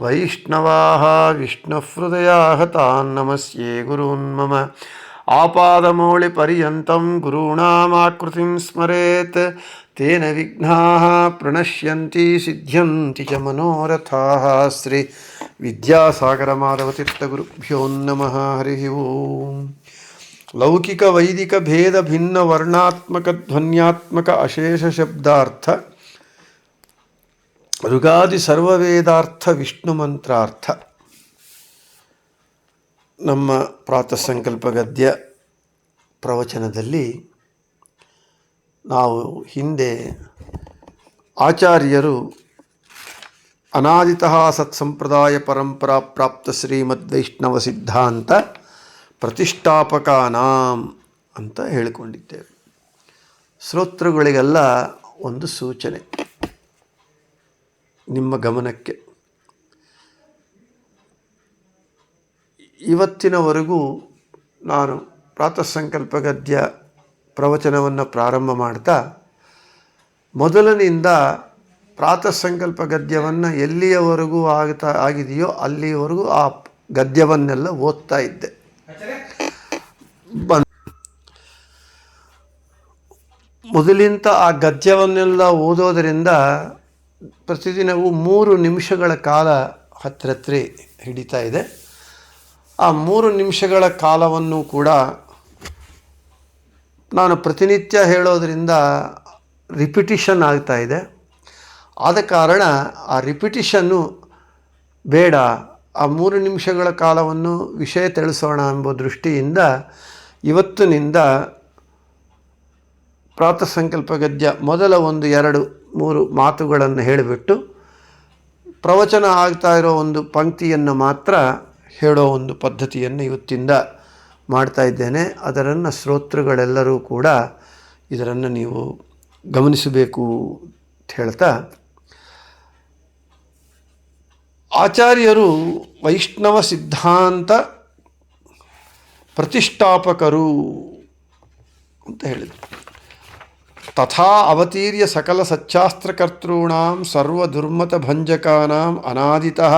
वैष्णवाः विष्णुहृदयाः तान् नमस्ये गुरून्मम आपादमौलिपर्यन्तं गुरूणामाकृतिं स्मरेत्। तेन विघ्नाः प्रणश्यन्ति, सिद्ध्यन्ति च मनोरथाः। श्री विद्यासागरमाधवतीर्थगुरुभ्यो नमः। हरिः ओम्। लौकिकवैदिकभेदभिन्नवर्णात्मकध्वन्यात्मक अशेषशब्दार्थ ಋಗಾದಿ ಸರ್ವವೇದಾರ್ಥ ವಿಷ್ಣು ಮಂತ್ರಾರ್ಥ. ನಮ್ಮ ಪ್ರಾತಃ ಸಂಕಲ್ಪ ಗದ್ಯ ಪ್ರವಚನದಲ್ಲಿ ನಾವು ಹಿಂದೆ ಆಚಾರ್ಯರು ಅನಾದಿತಃ ಸತ್ಸಂಪ್ರದಾಯ ಪರಂಪರಾ ಪ್ರಾಪ್ತ ಶ್ರೀಮದ್ ವೈಷ್ಣವ ಸಿದ್ಧಾಂತ ಪ್ರತಿಷ್ಠಾಪಕಾನಾಂ ಅಂತ ಹೇಳಿಕೊಂಡಿದ್ದೇವೆ. ಶ್ರೋತೃಗಳಿಗೆಲ್ಲ ಒಂದು ಸೂಚನೆ. ನಿಮ್ಮ ಗಮನಕ್ಕೆ. ಇವತ್ತಿನವರೆಗೂ ನಾನು ಪ್ರಾತಃ ಸಂಕಲ್ಪ ಗದ್ಯ ಪ್ರವಚನವನ್ನು ಪ್ರಾರಂಭ ಮಾಡ್ತಾ, ಮೊದಲಿನಿಂದ ಪ್ರಾತಃ ಸಂಕಲ್ಪ ಗದ್ಯವನ್ನು ಎಲ್ಲಿಯವರೆಗೂ ಆಗ್ತಾ ಆಗಿದೆಯೋ ಅಲ್ಲಿಯವರೆಗೂ ಆ ಗದ್ಯವನ್ನೆಲ್ಲ ಓದ್ತಾ ಇದ್ದೆ. ಬನ್ ಮೊದಲಿಂತ ಆ ಗದ್ಯವನ್ನೆಲ್ಲ ಓದೋದರಿಂದ ಪ್ರತಿದಿನವೂ ಮೂರು ನಿಮಿಷಗಳ ಕಾಲ ಹತ್ರ ಹಿಡಿತಾ ಇದೆ. ಆ ಮೂರು ನಿಮಿಷಗಳ ಕಾಲವನ್ನು ಕೂಡ ನಾನು ಪ್ರತಿನಿತ್ಯ ಹೇಳೋದರಿಂದ ರಿಪಿಟಿಷನ್ ಆಗ್ತಾ ಇದೆ. ಆದ ಕಾರಣ ಆ ರಿಪಿಟಿಷನ್ನು ಬೇಡ, ಆ ಮೂರು ನಿಮಿಷಗಳ ಕಾಲವನ್ನು ವಿಷಯ ತಿಳಿಸೋಣ ಎಂಬ ದೃಷ್ಟಿಯಿಂದ ಇವತ್ತಿನಿಂದ ಪ್ರಾತಃ ಸಂಕಲ್ಪ ಗದ್ಯ ಮೊದಲ ಒಂದು, ಎರಡು, ಮೂರು ಮಾತುಗಳನ್ನು ಹೇಳಿಬಿಟ್ಟು ಪ್ರವಚನ ಆಗ್ತಾ ಇರೋ ಒಂದು ಪಂಕ್ತಿಯನ್ನು ಮಾತ್ರ ಹೇಳೋ ಒಂದು ಪದ್ಧತಿಯನ್ನು ಇವತ್ತಿಂದ ಮಾಡ್ತಾ ಇದ್ದೇನೆ. ಅದರನ್ನು ಶ್ರೋತೃಗಳೆಲ್ಲರೂ ಕೂಡ ಇದರನ್ನು ನೀವು ಗಮನಿಸಬೇಕು ಅಂತ ಹೇಳ್ತಾ. ಆಚಾರ್ಯರು ವೈಷ್ಣವ ಸಿದ್ಧಾಂತ ಪ್ರತಿಷ್ಠಾಪಕರು ಅಂತ ಹೇಳಿದರು. ತಥಾ ಅವತೀರ್ಯ ಸಕಲ ಸಚ್ಚಾಸ್ತ್ರಕರ್ತॄಣಾಂ ಸರ್ವದುರ್ಮತ ಭಂಜಕಾನಾಂ ಅನಾದಿತಃ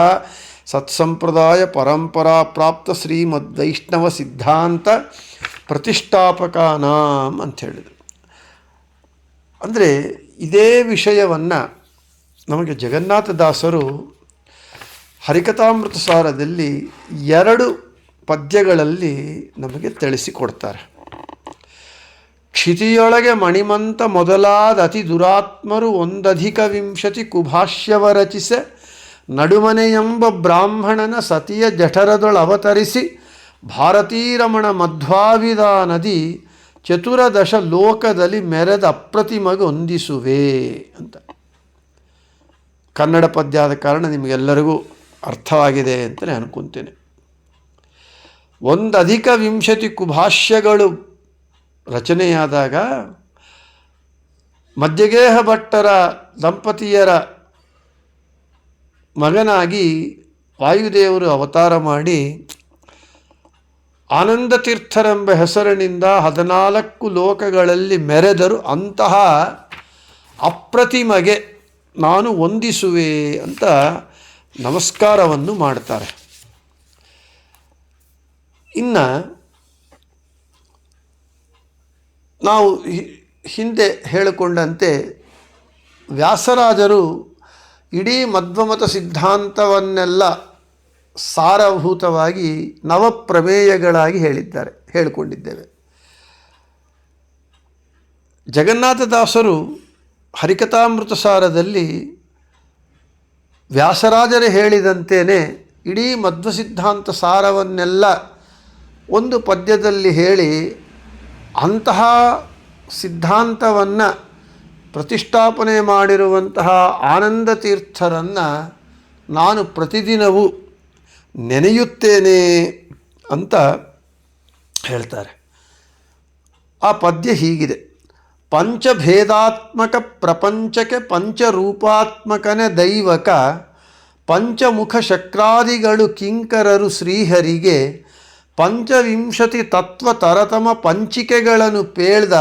ಸತ್ಸಂಪ್ರದಾಯ ಪರಂಪರಾ ಪ್ರಾಪ್ತ ಶ್ರೀಮದ್ವೈಷ್ಣವ ಸಿದ್ಧಾಂತ ಪ್ರತಿಷ್ಠಾಪಕಾನಾಂ ಅಂತ ಹೇಳಿದರು ಅಂದರೆ ಇದೇ ವಿಷಯವನ್ನು ನಮಗೆ ಜಗನ್ನಾಥದಾಸರು ಹರಿಕಥಾಮೃತ ಸಾರದಲ್ಲಿ ಎರಡು ಪದ್ಯಗಳಲ್ಲಿ ನಮಗೆ ತಿಳಿಸಿಕೊಡ್ತಾರೆ ಕ್ಷಿತಿಯೊಳಗೆ ಮಣಿಮಂತ ಮೊದಲಾದ ಅತಿ ದುರಾತ್ಮರು ಒಂದಧಿಕ ವಿಂಶತಿ ಕುಭಾಷ್ಯವ ರಚಿಸ, ನಡುಮನೆಯೆಂಬ ಬ್ರಾಹ್ಮಣನ ಸತಿಯ ಜಠರದೊಳವತರಿಸಿ ಭಾರತೀರಮಣ ಮಧ್ವಾವಿದಾ ನದಿ ಚತುರದಶ ಲೋಕದಲ್ಲಿ ಮೆರೆದ ಅಪ್ರತಿಮಗೆ ಹೊಂದಿಸುವೆ ಅಂತ. ಕನ್ನಡ ಪದ್ಯ ಆದ ಕಾರಣ ನಿಮಗೆಲ್ಲರಿಗೂ ಅರ್ಥವಾಗಿದೆ ಅಂತಲೇ ಅನ್ಕೊತೇನೆ. ಒಂದಧಿಕ ವಿಂಶತಿ ಕುಭಾಷ್ಯಗಳು ರಚನೆಯಾದಾಗ ಮಧ್ಯಗೇಹ ಭಟ್ಟರ ದಂಪತಿಯರ ಮಗನಾಗಿ ವಾಯುದೇವರು ಅವತಾರ ಮಾಡಿ ಆನಂದ ತೀರ್ಥರೆಂಬ ಹೆಸರಿನಿಂದ ಹದಿನಾಲ್ಕು ಲೋಕಗಳಲ್ಲಿ ಮೆರೆದರು ಅಂತಹ ಅಪ್ರತಿಮಗೆ ನಾನು ವಂದಿಸುವೆ ಅಂತ ನಮಸ್ಕಾರವನ್ನು ಮಾಡ್ತಾರೆ. ಇನ್ನು ನಾವು ಹಿಂದೆ ಹೇಳಿಕೊಂಡಂತೆ ವ್ಯಾಸರಾಜರು ಇಡೀ ಮಧ್ವಮತ ಸಿದ್ಧಾಂತವನ್ನೆಲ್ಲ ಸಾರಭೂತವಾಗಿ ನವಪ್ರಮೇಯಗಳಾಗಿ ಹೇಳಿದ್ದಾರೆ, ಹೇಳಿಕೊಂಡಿದ್ದೇವೆ. ಜಗನ್ನಾಥದಾಸರು ಹರಿಕಥಾಮೃತ ಸಾರದಲ್ಲಿ ವ್ಯಾಸರಾಜರೇ ಹೇಳಿದಂತೆಯೇ ಇಡೀ ಮಧ್ವ ಸಿದ್ಧಾಂತ ಸಾರವನ್ನೆಲ್ಲ ಒಂದು ಪದ್ಯದಲ್ಲಿ ಹೇಳಿ ಅಂತಹ ಸಿದ್ಧಾಂತವನ್ನು ಪ್ರತಿಷ್ಠಾಪನೆ ಮಾಡಿರುವಂತಹ ಆನಂದ ತೀರ್ಥರನ್ನು ನಾನು ಪ್ರತಿದಿನವೂ ನೆನೆಯುತ್ತೇನೆ ಅಂತ ಹೇಳ್ತಾರೆ. ಆ ಪದ್ಯ ಹೀಗಿದೆ. ಪಂಚಭೇದಾತ್ಮಕ ಪ್ರಪಂಚಕ್ಕೆ ಪಂಚರೂಪಾತ್ಮಕನ ದೈವಕ ಪಂಚಮುಖ ಶಕ್ರಾದಿಗಳು ಕಿಂಕರರು ಶ್ರೀಹರಿಗೆ ಪಂಚವಿಂಶತಿ ತತ್ವ ತರತಮ ಪಂಚಿಕೆಗಳನ್ನು ಪೇಳ್ದ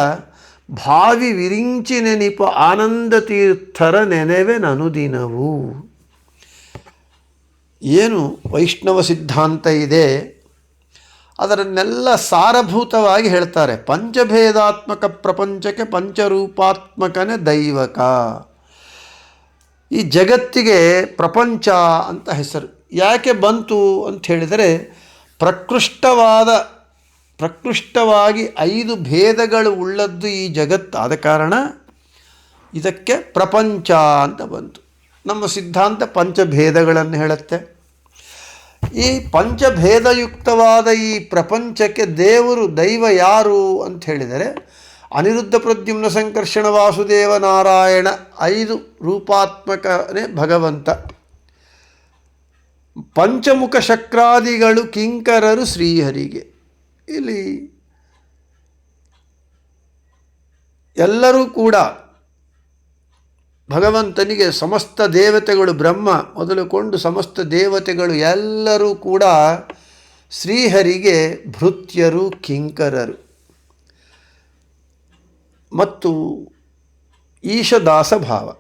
ಭಾವಿ ವಿರಿಂಚಿ ನೆನಿಪ ಆನಂದ ತೀರ್ಥರ ನೆನೆವೆ ನನುದಿನವು ಏನು ವೈಷ್ಣವ ಸಿದ್ಧಾಂತ ಇದೆ? ಅದರನ್ನೆಲ್ಲ ಸಾರಭೂತವಾಗಿ ಹೇಳ್ತಾರೆ. ಪಂಚಭೇದಾತ್ಮಕ ಪ್ರಪಂಚಕ್ಕೆ ಪಂಚರೂಪಾತ್ಮಕನೇ ದೈವಕ. ಈ ಜಗತ್ತಿಗೆ ಪ್ರಪಂಚ ಅಂತ ಹೆಸರು. ಯಾಕೆ ಬಂತು ಅಂತ ಹೇಳಿದರೆ ಪ್ರಕೃಷ್ಟವಾದ, ಪ್ರಕೃಷ್ಟವಾಗಿ ಐದು ಭೇದಗಳು ಉಳ್ಳದ್ದು ಈ ಜಗತ್ತು ಆದ ಕಾರಣ ಇದಕ್ಕೆ ಪ್ರಪಂಚ ಅಂತ ಬಂತು. ನಮ್ಮ ಸಿದ್ಧಾಂತ ಪಂಚಭೇದಗಳನ್ನು ಹೇಳುತ್ತೆ. ಈ ಪಂಚಭೇದಯುಕ್ತವಾದ ಈ ಪ್ರಪಂಚಕ್ಕೆ ದೇವರು, ದೈವ ಯಾರು ಅಂತ ಹೇಳಿದರೆ ಅನಿರುದ್ಧ ಪ್ರದ್ಯುಮ್ನ ಸಂಕರ್ಷಣ ವಾಸುದೇವ ನಾರಾಯಣ ಐದು ರೂಪಾತ್ಮಕನೇ ಭಗವಂತ. ಪಂಚಮುಖ ಶಕ್ರಾದಿಗಳು ಕಿಂಕರರು ಶ್ರೀಹರಿಗೆ. ಇಲ್ಲಿ ಎಲ್ಲರೂ ಕೂಡ ಭಗವಂತನಿಗೆ ಸಮಸ್ತ ದೇವತೆಗಳು ಬ್ರಹ್ಮ ಮೊದಲುಕೊಂಡು ಸಮಸ್ತ ದೇವತೆಗಳು ಎಲ್ಲರೂ ಕೂಡ ಶ್ರೀಹರಿಗೆ ಭೃತ್ಯರು, ಕಿಂಕರರು. ಮತ್ತು ಈಶದಾಸ ಭಾವ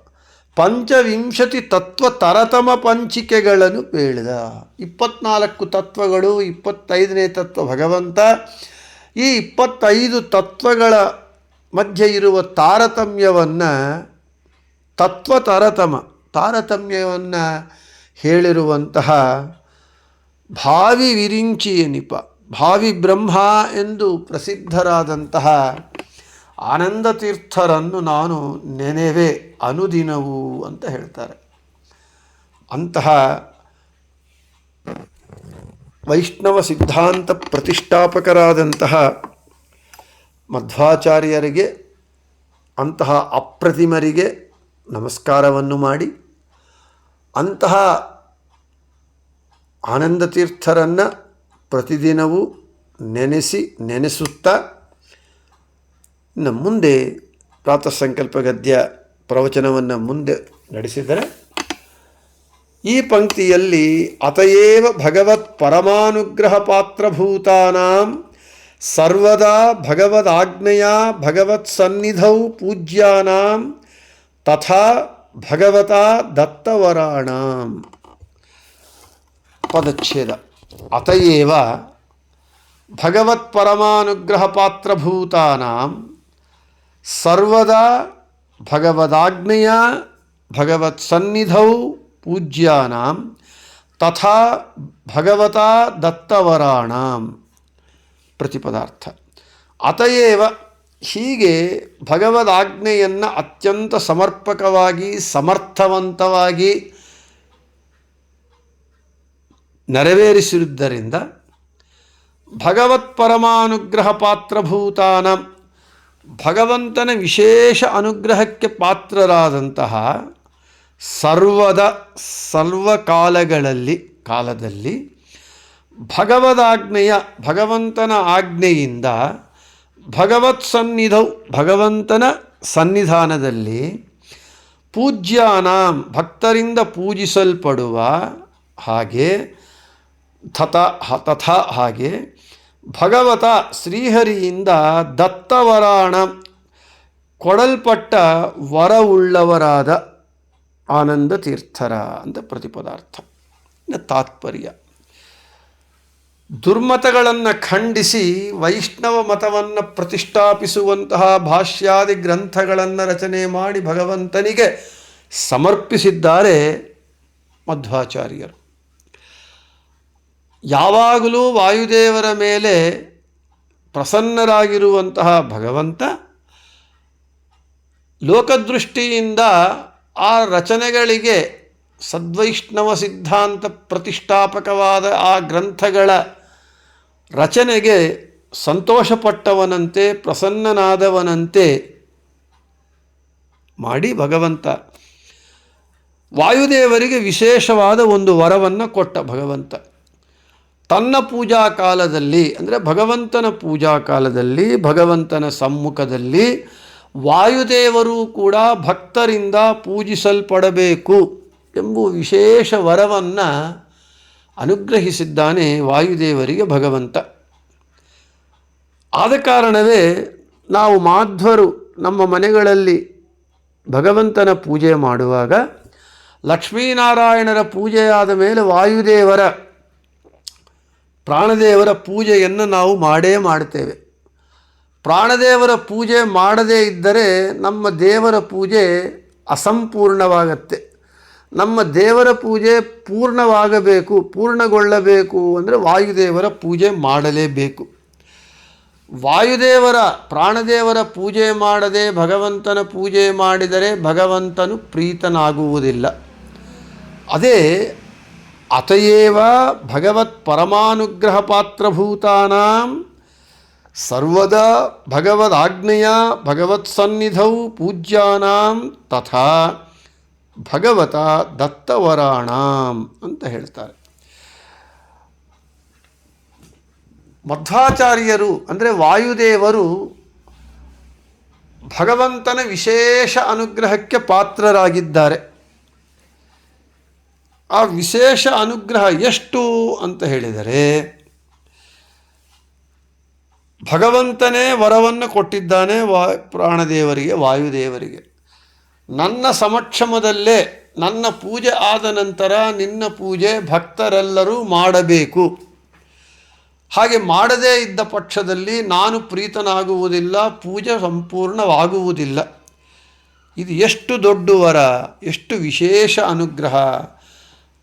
ಪಂಚವಿಂಶತಿ ತತ್ವ ತರತಮ ಪಂಚಿಕೆಗಳನ್ನು ಹೇಳಿದ ಇಪ್ಪತ್ನಾಲ್ಕು ತತ್ವಗಳು, ಇಪ್ಪತ್ತೈದನೇ ತತ್ವ ಭಗವಂತ. ಈ ಇಪ್ಪತ್ತೈದು ತತ್ವಗಳ ಮಧ್ಯೆ ಇರುವ ತಾರತಮ್ಯವನ್ನು ತತ್ವ ತಾರತಮ, ತಾರತಮ್ಯವನ್ನು ಹೇಳಿರುವಂತಹ ಭಾವಿ ವಿರಿಂಚಿಯನಿಪ ಭಾವಿ ಬ್ರಹ್ಮ ಎಂದು ಪ್ರಸಿದ್ಧರಾದಂತಹ ಆನಂದ ತೀರ್ಥರನ್ನು ನಾನು ನೆನೆವೆ ಅನುದಿನವು ಅಂತ ಹೇಳ್ತಾರೆ. ಅಂತಹ ವೈಷ್ಣವ ಸಿದ್ಧಾಂತ ಪ್ರತಿಷ್ಠಾಪಕರಾದಂತಹ ಮಧ್ವಾಚಾರ್ಯರಿಗೆ ಅಂತಹ ಅಪ್ರತಿಮರಿಗೆ ನಮಸ್ಕಾರವನ್ನು ಮಾಡಿ ಅಂತಹ ಆನಂದ ತೀರ್ಥರನ್ನು ಪ್ರತಿದಿನವೂ ನೆನೆಸಿ ನೆನೆಸುತ್ತಾ ಇನ್ನು ಮುಂದೆ ಪ್ರಾತಃ ಸಂಕಲ್ಪ ಗದ್ಯ ಪ್ರವಚನವನ್ನು ಮುಂದೆ ನಡೆಸಿದರೆ, ಈ ಪಂಕ್ತಿಯಲ್ಲಿ ಅತಯೇವ ಭಗವತ್ ಪರಮಾನುಗ್ರಹ ಪಾತ್ರಭೂತಾನಾಂ ಸರ್ವದಾ ಭಗವದಾಜ್ಞೆಯ ಭಗವತ್ ಸನ್ನಿಧೌ ಪೂಜ್ಯಾನಾಂ ತಥಾ ಭಗವತಾ ದತ್ತವರಾಣಾಂ. ಪದಚ್ಛೇದ. ಅತಯೇವ ಭಗವತ್ ಪರಮಾನುಗ್ರಹ ಪಾತ್ರಭೂತಾನಾಂ ಸರ್ವದಾ ಭಗವದಾಜ್ಞೆಯ ಭಗವತ್ ಸನ್ನಿಧೌ ಪೂಜ್ಯಾನಾಂ ತಥಾ ಭಗವತಾ ದತ್ತವರಾಣಾಂ. ಪ್ರತಿಪದಾರ್ಥ. ಅತಯೇವ ಹೀಗೆ ಭಗವದಾಜ್ಞೆಯನ್ನು ಅತ್ಯಂತ ಸಮರ್ಪಕವಾಗಿ, ಸಮರ್ಥವಂತವಾಗಿ ನೆರವೇರಿಸಿರುವುದರಿಂದ ಭಗವತ್ ಪರಮಾನುಗ್ರಹ ಪಾತ್ರಭೂತಾನ ಭಗವಂತನ ವಿಶೇಷ ಅನುಗ್ರಹಕ್ಕೆ ಪಾತ್ರರಾದಂತಹ ಸರ್ವದ ಸರ್ವಕಾಲಗಳಲ್ಲಿ, ಕಾಲದಲ್ಲಿ ಭಗವದಾಜ್ಞೆಯ, ಭಗವಂತನ ಆಜ್ಞೆಯಿಂದ ಭಗವತ್ ಸನ್ನಿಧೌ, ಭಗವಂತನ ಸನ್ನಿಧಾನದಲ್ಲಿ ಪೂಜ್ಯಾನಾಂ, ಭಕ್ತರಿಂದ ಪೂಜಿಸಲ್ಪಡುವ ಹಾಗೆ ತಥ ತಥಾ ಹಾಗೆ ಭಗವತ ಶ್ರೀಹರಿಯಿಂದ ದತ್ತವರಾಣ ಕೊಡಲ್ಪಟ್ಟ ವರವುಳ್ಳವರಾದ ಆನಂದ ತೀರ್ಥರ ಅಂತ ಪ್ರತಿಪದಾರ್ಥ. ತಾತ್ಪರ್ಯ. ದುರ್ಮತಗಳನ್ನು ಖಂಡಿಸಿ ವೈಷ್ಣವ ಮತವನ್ನು ಪ್ರತಿಷ್ಠಾಪಿಸುವಂತಹ ಭಾಷ್ಯಾದಿ ಗ್ರಂಥಗಳನ್ನು ರಚನೆ ಮಾಡಿ ಭಗವಂತನಿಗೆ ಸಮರ್ಪಿಸಿದ್ದಾರೆ ಮಧ್ವಾಚಾರ್ಯರು. ಯಾವಾಗಲೂ ವಾಯುದೇವರ ಮೇಲೆ ಪ್ರಸನ್ನರಾಗಿರುವಂತಹ ಭಗವಂತ ಲೋಕದೃಷ್ಟಿಯಿಂದ ಆ ರಚನೆಗಳಿಗೆ ಸದ್ವೈಷ್ಣವ ಸಿದ್ಧಾಂತ ಪ್ರತಿಷ್ಠಾಪಕವಾದ ಆ ಗ್ರಂಥಗಳ ರಚನೆಗೆ ಸಂತೋಷಪಟ್ಟವನಂತೆ, ಪ್ರಸನ್ನನಾದವನಂತೆ ಮಾಡಿ ಭಗವಂತ. ವಾಯುದೇವರಿಗೆ ವಿಶೇಷವಾದ ಒಂದು ವರವನ್ನು ಕೊಟ್ಟ ಭಗವಂತ. ತನ್ನ ಪೂಜಾ ಕಾಲದಲ್ಲಿ, ಅಂದರೆ ಭಗವಂತನ ಪೂಜಾ ಕಾಲದಲ್ಲಿ, ಭಗವಂತನ ಸಮ್ಮುಖದಲ್ಲಿ ವಾಯುದೇವರು ಕೂಡ ಭಕ್ತರಿಂದ ಪೂಜಿಸಲ್ಪಡಬೇಕು ಎಂಬ ವಿಶೇಷ ವರವನ್ನು ಅನುಗ್ರಹಿಸಿದ್ದಾನೆ ವಾಯುದೇವರಿಗೆ ಭಗವಂತ. ಆದ ಕಾರಣವೇ ನಾವು ಮಾಧ್ವರು ನಮ್ಮ ಮನೆಗಳಲ್ಲಿ ಭಗವಂತನ ಪೂಜೆ ಮಾಡುವಾಗ ಲಕ್ಷ್ಮೀನಾರಾಯಣರ ಪೂಜೆಯಾದ ಮೇಲೆ ವಾಯುದೇವರ ಪ್ರಾಣದೇವರ ಪೂಜೆಯನ್ನು ನಾವು ಮಾಡೇ ಮಾಡ್ತೇವೆ ಪ್ರಾಣದೇವರ ಪೂಜೆ ಮಾಡದೇ ಇದ್ದರೆ ನಮ್ಮ ದೇವರ ಪೂಜೆ ಅಸಂಪೂರ್ಣವಾಗತ್ತೆ. ನಮ್ಮ ದೇವರ ಪೂಜೆ ಪೂರ್ಣವಾಗಬೇಕು, ಪೂರ್ಣಗೊಳ್ಳಬೇಕು ಅಂದರೆ ವಾಯುದೇವರ ಪೂಜೆ ಮಾಡಲೇಬೇಕು. ವಾಯುದೇವರ, ಪ್ರಾಣದೇವರ ಪೂಜೆ ಮಾಡದೆ ಭಗವಂತನ ಪೂಜೆ ಮಾಡಿದರೆ ಭಗವಂತನು ಪ್ರೀತನಾಗುವುದಿಲ್ಲ. ಅದೇ ಅತಯೇವ ಭಗವತ್ ಪರಮಾನುಗ್ರಹ ಪಾತ್ರಭೂತಾನಾಂ ಸರ್ವದಾ ಭಗವದಾಜ್ಞೆಯ ಭಗವತ್ ಸನ್ನಿಧೌ ಪೂಜ್ಯಾನಾಂ ತಥಾ ಭಗವತ ದತ್ತವರಾಣಾಂ ಅಂತ ಹೇಳ್ತಾರೆ. ಮಧ್ವಾಚಾರ್ಯರು ಅಂದರೆ ವಾಯುದೇವರು ಭಗವಂತನ ವಿಶೇಷ ಅನುಗ್ರಹಕ್ಕೆ ಪಾತ್ರರಾಗಿದ್ದಾರೆ. ಆ ವಿಶೇಷ ಅನುಗ್ರಹ ಎಷ್ಟು ಅಂತ ಹೇಳಿದರೆ, ಭಗವಂತನೇ ವರವನ್ನು ಕೊಟ್ಟಿದ್ದಾನೆ ವಾ, ಪ್ರಾಣದೇವರಿಗೆ, ವಾಯುದೇವರಿಗೆ. ನನ್ನ ಸಮಕ್ಷಮದಲ್ಲೇ ನನ್ನ ಪೂಜೆ ಆದ ನಂತರ ನಿನ್ನ ಪೂಜೆ ಭಕ್ತರೆಲ್ಲರೂ ಮಾಡಬೇಕು. ಹಾಗೆ ಮಾಡದೇ ಇದ್ದ ಪಕ್ಷದಲ್ಲಿ ನಾನು ಪ್ರೀತನಾಗುವುದಿಲ್ಲ, ಪೂಜೆ ಸಂಪೂರ್ಣವಾಗುವುದಿಲ್ಲ. ಇದು ಎಷ್ಟು ದೊಡ್ಡ ವರ, ಎಷ್ಟು ವಿಶೇಷ ಅನುಗ್ರಹ.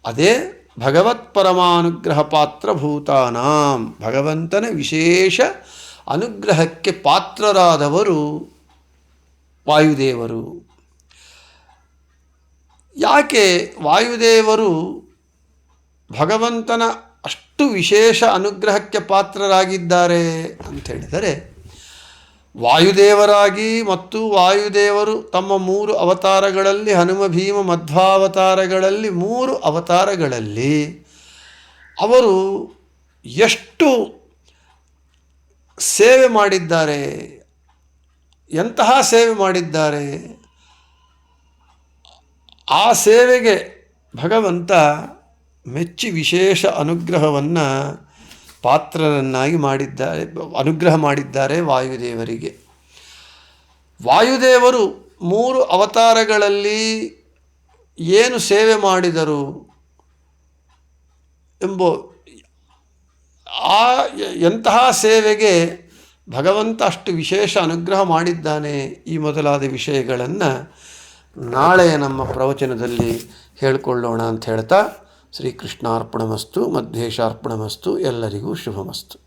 ಅದೇ ಭಗವತ್ ಪರಮಾನುಗ್ರಹ ಪಾತ್ರ ಭೂತಾನಾಂ ಭಗವಂತನ ವಿಶೇಷ ಅನುಗ್ರಹಕ್ಕೆ ಪಾತ್ರರಾದವರು ವಾಯುದೇವರು. ಯಾಕೆ ವಾಯುದೇವರು ಭಗವಂತನ ಅಷ್ಟು ವಿಶೇಷ ಅನುಗ್ರಹಕ್ಕೆ ಪಾತ್ರರಾಗಿದ್ದಾರೆ ಅಂತ ಹೇಳಿದರೆ ವಾಯುದೇವರಾಗಿ ಮತ್ತು ವಾಯುದೇವರು ತಮ್ಮ ಮೂರು ಅವತಾರಗಳಲ್ಲಿ, ಹನುಮ, ಭೀಮ, ಮಧ್ವಾವತಾರಗಳಲ್ಲಿ ಮೂರು ಅವತಾರಗಳಲ್ಲಿ ಅವರು ಎಷ್ಟು ಸೇವೆ ಮಾಡಿದ್ದಾರೆ, ಎಂತಹ ಸೇವೆ ಮಾಡಿದ್ದಾರೆ, ಆ ಸೇವೆಗೆ ಭಗವಂತ ಮೆಚ್ಚಿ ವಿಶೇಷ ಅನುಗ್ರಹವನ್ನು ಪಾತ್ರರನ್ನಾಗಿ ಮಾಡಿದ್ದಾರೆ, ಅನುಗ್ರಹ ಮಾಡಿದ್ದಾರೆ ವಾಯುದೇವರಿಗೆ. ವಾಯುದೇವರು ಮೂರು ಅವತಾರಗಳಲ್ಲಿ ಏನು ಸೇವೆ ಮಾಡಿದರು ಎಂಬ, ಆ ಎಂತಹ ಸೇವೆಗೆ ಭಗವಂತ ಅಷ್ಟು ವಿಶೇಷ ಅನುಗ್ರಹ ಮಾಡಿದ್ದಾನೆ ಈ ಮೊದಲಾದ ವಿಷಯಗಳನ್ನು ನಾಳೆಯ ನಮ್ಮ ಪ್ರವಚನದಲ್ಲಿ ಹೇಳಿಕೊಳ್ಳೋಣ ಅಂತ ಹೇಳ್ತಾ ಶ್ರೀಕೃಷ್ಣಾರ್ಪಣಮಸ್ತು ಮಧ್ಯೇಶಾರ್ಪಣಮಸ್ತು ಎಲ್ಲರಿಗೂ ಶುಭಮಸ್ತು.